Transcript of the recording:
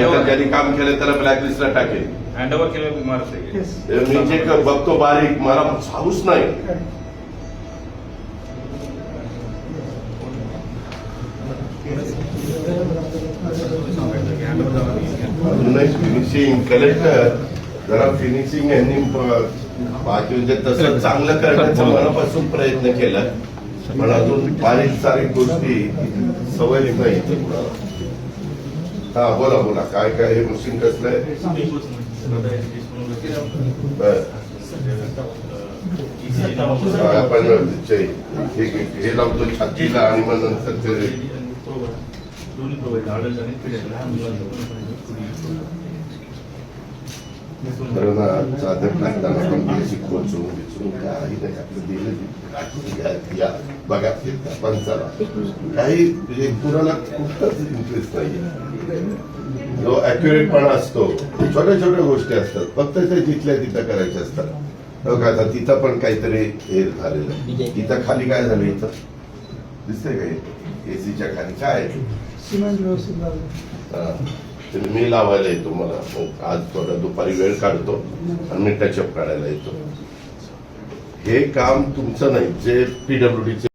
नाहीतर ज्यांनी काम केलं त्याला ब्लॅकलिस्टला टाकेल. हँडओव्हर केलं इमारत आहे. Yes. मी जे क- बघतो बारीक मला हाऊस नाही. फिनिशिंग कलेक्टर जरा फिनिशिंग यांनी बाकी म्हणजे तसं चांगलं करण्याचा मनापासून प्रयत्न केला. पण अजून बारीक सारीक गोष्टी सवय नाही. हा बोला बोला. काय काय हे मशीन कसलं आहे? बरं. हे हे लावतो छातीला आणि मग नंतर ते कोचून बिचून काही नाही आपलं दिलं या- काही म्हणजे कुठलाच इंटरेस्ट नाही जो असतो छोट्या छोट्या गोष्टी असतात फक्त ते तिथल्या तिथं करायच्या असतात बघा आता तिथं पण काहीतरी हे झालेलं तिथं खाली काय झालं इथं दिसतंय का एसीच्या खाली काय आहे? सिमेंट व्यवस्थित झालं. तर मी लावायला येतो मला मग आज थोडा दुपारी वेळ काढतो आणि मी टचअप काढायला येतो. हे काम तुमचं नाही जे पीडब्ल्यूडीचे